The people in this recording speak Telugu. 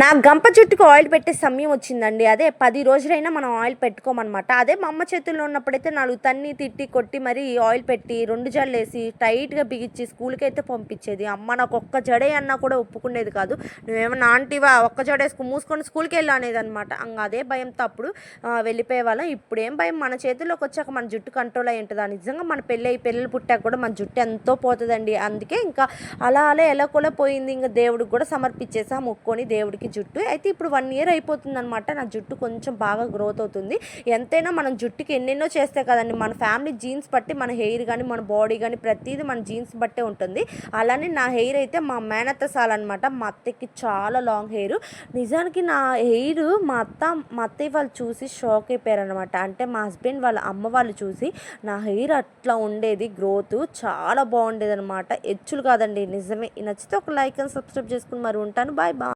నా గంప జుట్టుకు ఆయిల్ పెట్టే సమయం వచ్చిందండి. అదే పది రోజులైనా మనం ఆయిల్ పెట్టుకోమన్నమాట. అదే మా అమ్మ చేతుల్లో ఉన్నప్పుడైతే నాలుగు తన్ని తిట్టి కొట్టి మరి ఆయిల్ పెట్టి రెండు జడలు వేసి టైట్గా బిగించి స్కూల్కి అయితే పంపించేది. అమ్మ నాకు ఒక్క జడే అన్నా కూడా ఒప్పుకునేది కాదు. నువ్వేమన్నా ఆంటీవా? ఒక్క జడ వేసుకుని మూసుకొని స్కూల్కి వెళ్ళి అనేది అనమాట అదే భయంతో అప్పుడు వెళ్ళిపోయేవాళ్ళం వెళ్ళిపోయే వాళ్ళం. ఇప్పుడేం భయం? మన చేతుల్లోకి వచ్చాక మన జుట్టు కంట్రోల్ అయి ఉంటుందా. నిజంగా మన పెళ్ళి అయ్యి పిల్లలు పుట్టాక కూడా మన జుట్టు ఎంతో పోతుందండి. అందుకే ఇంకా అలా అలా ఎలా కూడా పోయింది. ఇంకా దేవుడికి కూడా సమర్పించేసా. ముక్కొని దేవుడికి జుట్టు. అయితే ఇప్పుడు వన్ ఇయర్ అయిపోతుంది అనమాట నా జుట్టు కొంచెం బాగా గ్రోత్ అవుతుంది. ఎంతైనా మనం జుట్టుకి ఎన్నెన్నో చేస్తే కదండి మన ఫ్యామిలీ జీన్స్ బట్టి మన హెయిర్ కానీ మన బాడీ కానీ ప్రతిదీ మన జీన్స్ బట్టే ఉంటుంది. అలానే నా హెయిర్ అయితే మా మేనత్త అనమాట మా అత్తకి చాలా లాంగ్ హెయిర్ నిజానికి నా హెయిర్ మా అత్త మా అత్తయ్య వాళ్ళు చూసి షాక్ అయిపోయారు అనమాట అంటే మా హస్బెండ్ వాళ్ళ అమ్మ వాళ్ళు చూసి నా హెయిర్ అట్లా ఉండేది గ్రోత్ చాలా బాగుండేది అనమాట హెచ్చులు కాదండి నిజమే. నచ్చితే ఒక లైక్ అండ్ సబ్స్క్రైబ్ చేసుకుని మరి ఉంటాను. Bye bye